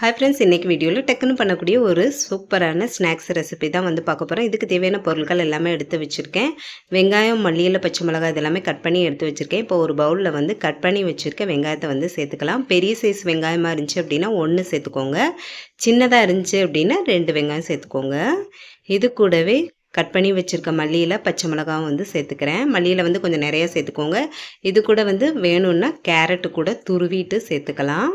Hi friends இன்றைக்கி வீடியோவில் டக்குன்னு பண்ணக்கூடிய ஒரு சூப்பரான ஸ்நாக்ஸ் ரெசிபி தான் வந்து பார்க்க போகிறோம் இதுக்கு தேவையான பொருட்கள் எல்லாமே எடுத்து வச்சுருக்கேன். வெங்காயம் மல்லியில் பச்சை மிளகாய் இதெல்லாமே கட் பண்ணி எடுத்து வச்சுருக்கேன். இப்போ ஒரு பவுலில் வந்து கட் பண்ணி வச்சுருக்க வெங்காயத்தை வந்து சேர்த்துக்கலாம். பெரிய சைஸ் வெங்காயமாக இருந்துச்சு அப்படின்னா ஒன்று சேர்த்துக்கோங்க. சின்னதாக இருந்துச்சு அப்படின்னா ரெண்டு வெங்காயம் சேர்த்துக்கோங்க. இது கூடவே கட் பண்ணி வச்சுருக்க மல்லியில் பச்சை மிளகாவும் வந்து சேர்த்துக்கிறேன். மல்லியில் வந்து கொஞ்சம் நிறையா சேர்த்துக்கோங்க. இது கூட வந்து வேணும்னா கேரட்டு கூட துருவிட்டு சேர்த்துக்கலாம்.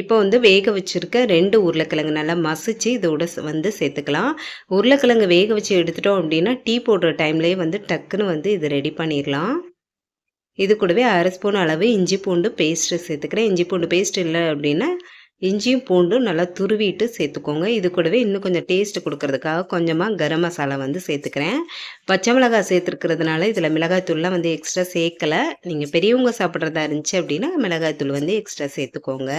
இப்போ வந்து வேக வச்சுருக்க ரெண்டு உருளைக்கிழங்கு நல்லா மசிச்சு இதோட வந்து சேர்த்துக்கலாம். உருளைக்கிழங்கு வேக வச்சு எடுத்துட்டோம் அப்படின்னா டீ போடுற டைம்லேயே வந்து டக்குன்னு வந்து இது ரெடி பண்ணிடலாம். இது கூடவே அரை ஸ்பூன் அளவு இஞ்சி பூண்டு பேஸ்ட்டு சேர்த்துக்கிறேன். இஞ்சி பூண்டு பேஸ்ட் இல்லை அப்படின்னா இஞ்சியும் பூண்டும் நல்லா துருவிட்டு சேர்த்துக்கோங்க. இது கூடவே இன்னும் கொஞ்சம் டேஸ்ட் கொடுக்கறதுக்காக கொஞ்சமாக கரம் மசாலா வந்து சேர்த்துக்கிறேன். பச்சை மிளகாய் சேர்த்துருக்கிறதுனால இதில் மிளகாய்த்தூள்லாம் வந்து எக்ஸ்ட்ரா சேர்க்கலை. நீங்கள் பெரியவங்க சாப்பிட்றதா இருந்துச்சு அப்படின்னா மிளகாய்த்தூள் வந்து எக்ஸ்ட்ரா சேர்த்துக்கோங்க.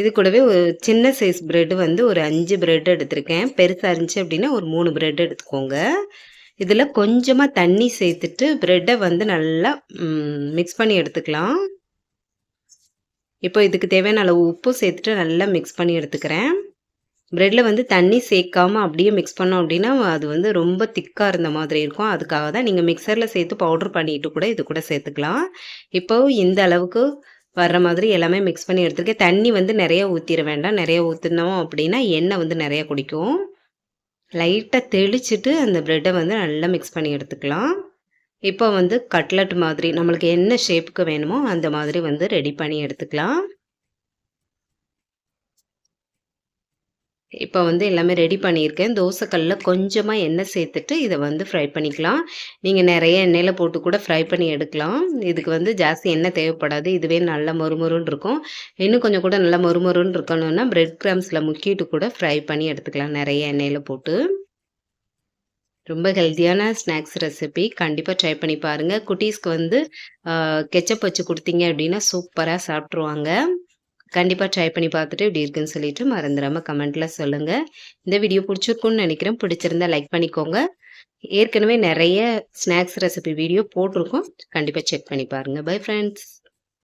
இது கூடவே ஒரு சின்ன சைஸ் ப்ரெட்டு வந்து ஒரு அஞ்சு ப்ரெட் எடுத்திருக்கேன். பெருசாக இருந்துச்சு அப்படின்னா ஒரு மூணு ப்ரெட் எடுத்துக்கோங்க. இதில் கொஞ்சமாக தண்ணி சேர்த்துட்டு ப்ரெட்டை வந்து நல்லா மிக்ஸ் பண்ணி எடுத்துக்கலாம். இப்போ இதுக்கு தேவையான அளவு உப்பு சேர்த்துட்டு நல்லா மிக்ஸ் பண்ணி எடுத்துக்கிறேன். ப்ரெட்டில் வந்து தண்ணி சேர்க்காமல் அப்படியே மிக்ஸ் பண்ணோம் அப்படின்னா அது வந்து ரொம்ப திக்காக இருந்த மாதிரி இருக்கும். அதுக்காக தான் நீங்கள் மிக்சரில் சேர்த்து பவுட்ரு பண்ணிட்டு கூட இது கூட சேர்த்துக்கலாம். இப்போ இந்த அளவுக்கு வர்ற மாதிரி எல்லாமே மிக்ஸ் பண்ணி எடுத்துருக்கேன். தண்ணி வந்து நிறைய ஊற்றிட வேண்டாம். நிறைய ஊற்றினோம் அப்படின்னா எண்ணெய் வந்து நிறைய குடிக்கும். லைட்டாக தெளிச்சுட்டு அந்த ப்ரெட்டை வந்து நல்லா மிக்ஸ் பண்ணி எடுத்துக்கலாம். இப்போ வந்து கட்லட் மாதிரி நம்மளுக்கு என்ன ஷேப்புக்கு வேணுமோ அந்த மாதிரி வந்து ரெடி பண்ணி எடுத்துக்கலாம். இப்போ வந்து எல்லாமே ரெடி பண்ணியிருக்கேன். தோசைக்கல்லில் கொஞ்சமாக எண்ணெய் சேர்த்துட்டு இதை வந்து ஃப்ரை பண்ணிக்கலாம். நீங்கள் நிறைய எண்ணெயில் போட்டு கூட ஃப்ரை பண்ணி எடுக்கலாம். இதுக்கு வந்து ஜாஸ்தி எண்ணெய் தேவைப்படாது. இதுவே நல்ல மொறுமொருன்னு இருக்கும். இன்னும் கொஞ்சம் கூட நல்லா மொறுமொருன்னு இருக்கணும்னா பிரெட் கிராம்ஸில் முக்கிட்டு கூட ஃப்ரை பண்ணி எடுத்துக்கலாம். நிறைய எண்ணெயில் போட்டு. ரொம்ப ஹெல்த்தியான ஸ்நாக்ஸ் ரெசிபி கண்டிப்பாக ட்ரை பண்ணி பாருங்கள் குட்டீஸ்க்கு வந்து கெச்சப் வச்சு கொடுத்தீங்க அப்படின்னா சூப்பராக சாப்பிட்ருவாங்க கண்டிப்பாக ட்ரை பண்ணி பார்த்துட்டு இப்படி இருக்குன்னு சொல்லிட்டு மறந்துடாமல் கமெண்ட்டில் சொல்லுங்கள் இந்த வீடியோ பிடிச்சிருக்குன்னு நினைக்கிறேன். பிடிச்சிருந்தா லைக் பண்ணிக்கோங்க. ஏற்கனவே நிறைய ஸ்நாக்ஸ் ரெசிபி வீடியோ போட்டிருக்கோம். கண்டிப்பாக செக் பண்ணி பாருங்கள் பை ஃப்ரெண்ட்ஸ்